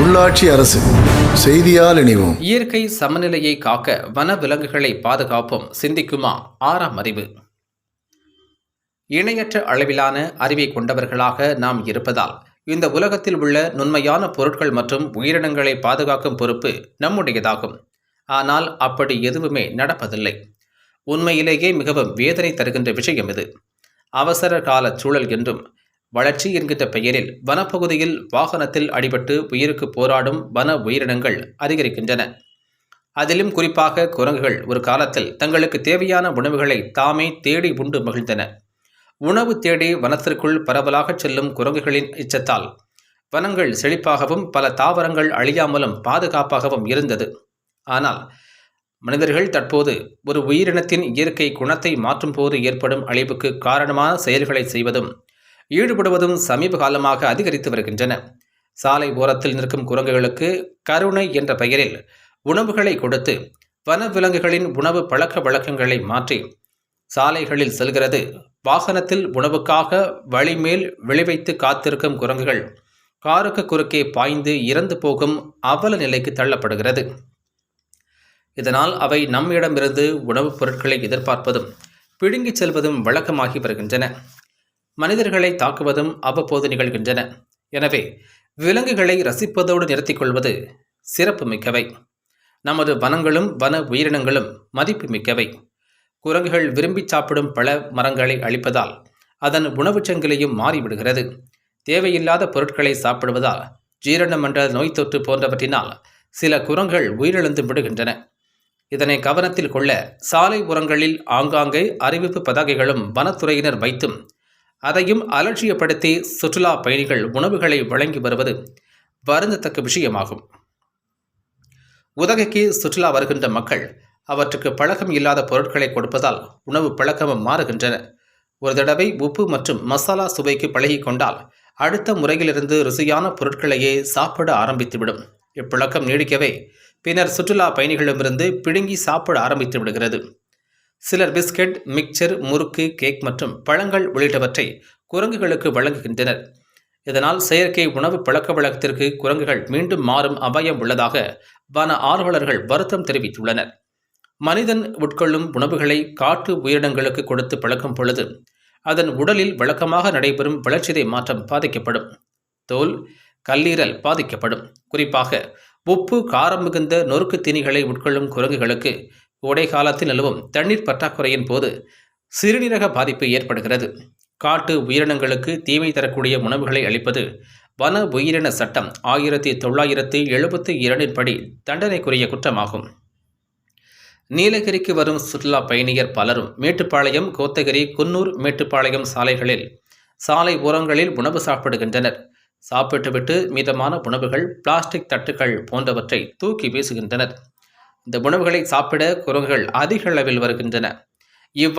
உள்ளாட்சி அரசு செய்தியால் இணைவோம். இயற்கை சமநிலையை காக்க வன விலங்குகளை பாதுகாப்போம் சிந்திக்குமா? ஆறாம் அறிவு. இணையற்ற அளவிலான அறிவை கொண்டவர்களாக நாம் இருப்பதால் இந்த உலகத்தில் உள்ள நுண்மையான பொருட்கள் மற்றும் உயிரினங்களை பாதுகாக்கும் பொறுப்பு நம்முடையதாகும். ஆனால் அப்படி எதுவுமே நடப்பதில்லை. உண்மையிலேயே மிகவும் வேதனை தருகின்ற விஷயம் இது. அவசர கால சூழல் என்றும் வளர்ச்சி என்கிற பெயரில் வனப்பகுதியில் வாகனத்தில் அடிபட்டு உயிருக்கு போராடும் வன உயிரினங்கள் அதிகரிக்கின்றன. அதிலும் குறிப்பாக குரங்குகள் ஒரு காலத்தில் தங்களுக்கு தேவையான உணவுகளை தாமே தேடி உண்டு மகிழ்ந்தன. உணவு தேடி வனத்திற்குள் பரவலாகச் செல்லும் குரங்குகளின் இச்சத்தால் வனங்கள் செழிப்பாகவும் பல தாவரங்கள் அழியாமலும் பாதுகாப்பாகவும் இருந்தது. ஆனால் மனிதர்கள் தற்போது ஒரு உயிரினத்தின் இயற்கை குணத்தை மாற்றும் போது ஏற்படும் அழிவுக்கு காரணமான செயல்களை செய்வதும் ஈடுபடுவதும் சமீப காலமாக அதிகரித்து வருகின்றன. சாலை ஓரத்தில் நிற்கும் குரங்குகளுக்கு கருணை என்ற பெயரில் உணவுகளை கொடுத்து வனவிலங்குகளின் உணவு பழக்க வழக்கங்களை மாற்றி சாலைகளில் செல்கிறது. வாகனத்தில் உணவுக்காக வழிமேல் விளைவைத்து காத்திருக்கும் குரங்குகள் காருக்கு குறுக்கே பாய்ந்து இறந்து போகும் அவல நிலைக்கு தள்ளப்படுகிறது. இதனால் அவை நம்மிடமிருந்து உணவுப் பொருட்களை எதிர்பார்ப்பதும் பிடுங்கிச் செல்வதும் வழக்கமாகி வருகின்றன. மனிதர்களை தாக்குவதும் அவ்வப்போது நிகழ்கின்றன. எனவே விலங்குகளை ரசிப்பதோடு நிறுத்திக் கொள்வது சிறப்பு மிக்கவை நமது வனங்களும் வன உயிரினங்களும் மதிப்பு மிக்கவை குரங்குகள் விரும்பி சாப்பிடும் பல மரங்களை அழிப்பதால் அதன் உணவுச் சங்கிலியும் மாறிவிடுகிறது. தேவையில்லாத பொருட்களை சாப்பிடுவதால் ஜீரணமன்ற நோய் தொற்று போன்றவற்றினால் சில குரங்குகள் உயிரிழந்து விடுகின்றன. இதனை கவனத்தில் கொள்ள சாலை உரங்களில் ஆங்காங்கே அறிவிப்பு பதாகைகளும் வனத்துறையினர் வைத்தும் அதையும் அலட்சியப்படுத்தி சுற்றுலா பயணிகள் உணவுகளை வழங்கி வருவது வருந்தத்தக்க விஷயமாகும். உதகைக்கு சுற்றுலா வருகின்ற மக்கள் அவற்றுக்கு பழக்கம் இல்லாத பொருட்களை கொடுப்பதால் உணவு பழக்கமும் மாறுகின்றன. ஒரு தடவை உப்பு மற்றும் மசாலா சுவைக்கு பழகி கொண்டால் அடுத்த முறையிலிருந்து ருசியான பொருட்களையே சாப்பிட ஆரம்பித்துவிடும். இப்பழக்கம் நீடிக்கவே பின்னர் சுற்றுலா பயணிகளிடமிருந்து பிடுங்கி சாப்பிட ஆரம்பித்து விடுகிறது சிலர் பிஸ்கட் மிக்சர் முறுக்கு கேக் மற்றும் பழங்கள் உள்ளிட்டவற்றை குரங்குகளுக்கு வழங்குகின்றனர். இதனால் செயற்கை உணவு பழக்க வழக்கத்திற்கு குரங்குகள் மீண்டும் மாறும் அபாயம் உள்ளதாக வன ஆர்வலர்கள் வருத்தம் தெரிவித்துள்ளனர். மனிதன் உட்கொள்ளும் உணவுகளை காட்டு உயிரினங்களுக்கு கொடுத்து பழக்கும் பொழுது அதன் உடலில் வழக்கமாக நடைபெறும் வளர்ச்சிதை மாற்றம் பாதிக்கப்படும். தோல் கல்லீரல் பாதிக்கப்படும். குறிப்பாக உப்பு காரம் மிகுந்த நொறுக்கு தீனிகளை உட்கொள்ளும் குரங்குகளுக்கு கோடை காலத்தில் நிலவும் தண்ணீர் பற்றாக்குறையின் போது சிறுநீரக பாதிப்பு ஏற்படுகிறது. காட்டு உயிரினங்களுக்கு தீமை தரக்கூடிய உணவுகளை அளிப்பது வன உயிரின சட்டம் ஆயிரத்தி தொள்ளாயிரத்தி எழுபத்தி இரண்டின் படி தண்டனைக்குரிய குற்றமாகும். நீலகிரிக்கு வரும் சுற்றுலா பயணியர் பலரும் மேட்டுப்பாளையம் கோத்தகிரி குன்னூர் மேட்டுப்பாளையம் சாலைகளில் சாலை ஓரங்களில் உணவு சாப்பிடுகின்றனர். சாப்பிட்டுவிட்டு மீதமான உணவுகள் பிளாஸ்டிக் தட்டுகள் போன்றவற்றை தூக்கி வீசுகின்றனர். இந்த உணவுகளை சாப்பிட குரங்குகள் அதிக அளவில் வருகின்றன.